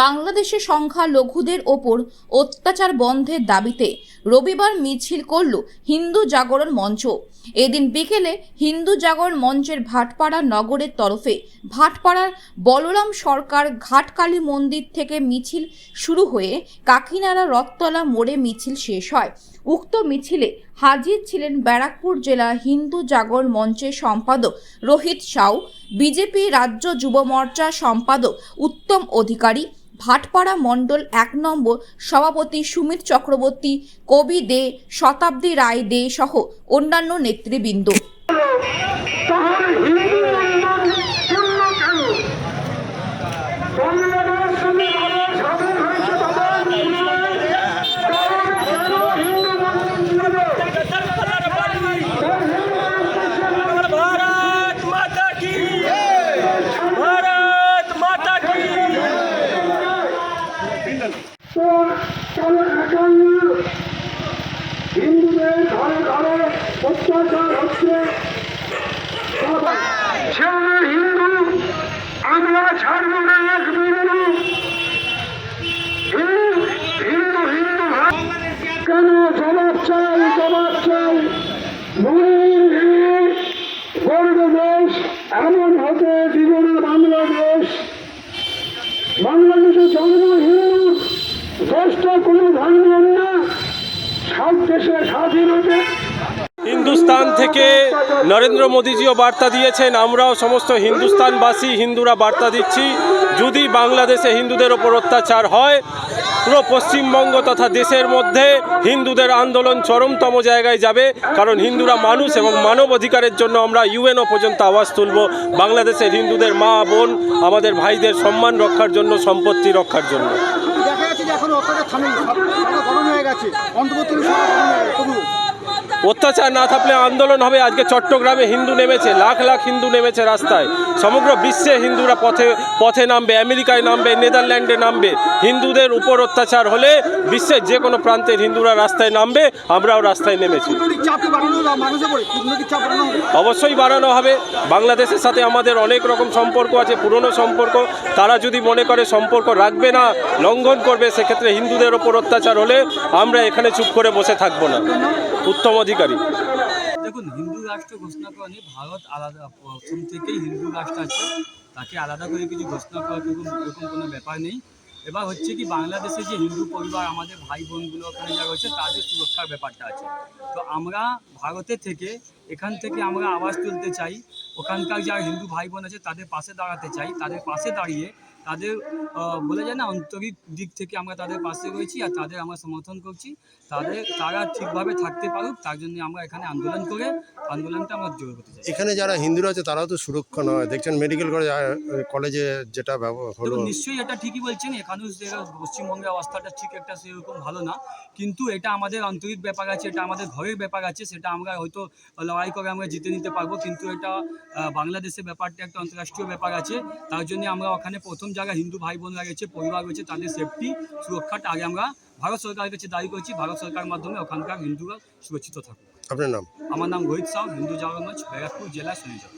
বাংলাদেশে সংখ্যালঘুদের ওপর অত্যাচার বন্ধের দাবিতে রবিবার মিছিল করল হিন্দু জাগরণ মঞ্চ। এদিন বিকেলে হিন্দু জাগরণ মঞ্চের ভাটপাড়া নগরের তরফে ভাটপাড়ার বলরাম সরকার ঘাটকালী মন্দির থেকে মিছিল শুরু হয়ে কাকিনাড়া রথতলা মোড়ে মিছিল শেষ হয়। উক্ত মিছিলে হাজির ছিলেন ব্যারাকপুর জেলা হিন্দু জাগরণ মঞ্চের সম্পাদক রোহিত সাউ, বিজেপি রাজ্য যুব মোর্চা সম্পাদক উত্তম অধিকারী ভাটপাড়া মণ্ডল এক নম্বর সভাপতি সুমিত চক্রবর্তী, কবি দে, শতাব্দী রায় দে সহ অন্যান্য নেতৃবৃন্দ। জবাব চাই জবাব চাই। দেশ এমন হতে জীবনের বাংলাদেশ। বাংলাদেশে জন্ম হিন্দু দেশটা কোনো ভাঙবেন না, সব দেশে স্বাধীন হতে হিন্দুস্তান থেকে নরেন্দ্র মোদীজিও বার্তা দিয়েছেন, আমরাও সমস্ত হিন্দুস্তানবাসী হিন্দুরা বার্তা দিচ্ছি, যদি বাংলাদেশে হিন্দুদের ওপর অত্যাচার হয় পুরো পশ্চিমবঙ্গ তথা দেশের মধ্যে হিন্দুদের আন্দোলন চরমতম জায়গায় যাবে, কারণ হিন্দুরা মানুষ এবং মানব অধিকারের জন্য আমরা ইউএনও পর্যন্ত আওয়াজ তুলব। বাংলাদেশের হিন্দুদের মা, বোন, আমাদের ভাইদের সম্মান রক্ষার জন্য, সম্পত্তি রক্ষার জন্য। দেখা যাচ্ছে যে এখন হয়ে গেছে, অন্তর্বর্তী সরকার গরম হয়ে গেছে তবু অত্যাচার না থাকলে আন্দোলন হবে। আজকে চট্টগ্রামে হিন্দু নেমেছে, লাখ লাখ হিন্দু নেমেছে রাস্তায়। সমগ্র বিশ্বে হিন্দুরা পথে পথে নামবে, আমেরিকায় নামবে, নেদারল্যান্ডে নামবে। হিন্দুদের উপর অত্যাচার হলে বিশ্বের যে কোনো প্রান্তের হিন্দুরা রাস্তায় নামবে, আমরাও রাস্তায় নেমেছি। অবশ্যই বাড়ানো হবে। বাংলাদেশের সাথে আমাদের অনেক রকম সম্পর্ক আছে, পুরনো সম্পর্ক। তারা যদি মনে করে সম্পর্ক রাখবে না, লঙ্ঘন করবে, সেক্ষেত্রে হিন্দুদের ওপর অত্যাচার হলে আমরা এখানে চুপ করে বসে থাকব না। উত্তম অধিকারী দেখুন, হিন্দু রাষ্ট্র ঘোষণা করা নিয়ে ভারত আলাদা, প্রথম থেকেই হিন্দু রাষ্ট্র আছে। তাকে আলাদা করে কিছু ঘোষণা করার এরকম এরকম কোনো ব্যাপার নেই। এবার হচ্ছে কি, বাংলাদেশে যে হিন্দু পরিবার, আমাদের ভাই বোনগুলো ওখানে যা রয়েছে, তাদের সুরক্ষার ব্যাপারটা আছে। তো আমরা ভারতের থেকে, এখান থেকে আমরা আওয়াজ তুলতে চাই। ওখানকার যারা হিন্দু ভাই বোন আছে তাদের পাশে দাঁড়াতে চাই। তাদের পাশে দাঁড়িয়ে তাদের বলে যায় না আন্তরিক দিক থেকে আমরা তাদের পাশে রয়েছি আর তাদের আমরা সমর্থন করছি। তাদের তারা ঠিকভাবে থাকতে পারুক তার জন্য আমরা এখানে আন্দোলন করে আন্দোলনটা আমরা জোর করতে চাই। এখানে যারা হিন্দুরা আছে তারাও তো সুরক্ষা নয়। দেখছেন মেডিকেল কলেজ কলেজে যেটা ব্যবহার হলো। নিশ্চয়ই এটা ঠিকই বলছেন এখানেও পশ্চিমবঙ্গের অবস্থাটা ঠিক একটা সেরকম ভালো না। কিন্তু এটা আমাদের আন্তরিক ব্যাপার আছে এটা আমাদের ঘরের ব্যাপার আছে সেটা আমরা হয়তো লড়াই করে আমরা জিতে নিতে পারব কিন্তু এটা বাংলাদেশের ব্যাপারটা একটা আন্তরাষ্ট্রীয় ব্যাপার আছে। তার জন্য আমরা ওখানে প্রথম জায়গায় হিন্দু ভাই বোনরা রয়েছে পরিবার রয়েছে তাদের সেফটি সুরক্ষাটা আগে আমরা ভারত সরকারের কাছে দাবি করছি। ভারত সরকারের মাধ্যমে ওখানকার হিন্দুরা সুরক্ষিত থাকুক। আপনার নাম? আমার নাম রোহিত সাউ হিন্দু জাগরণ মঞ্চ ব্যারাকপুর জেলা শনিচক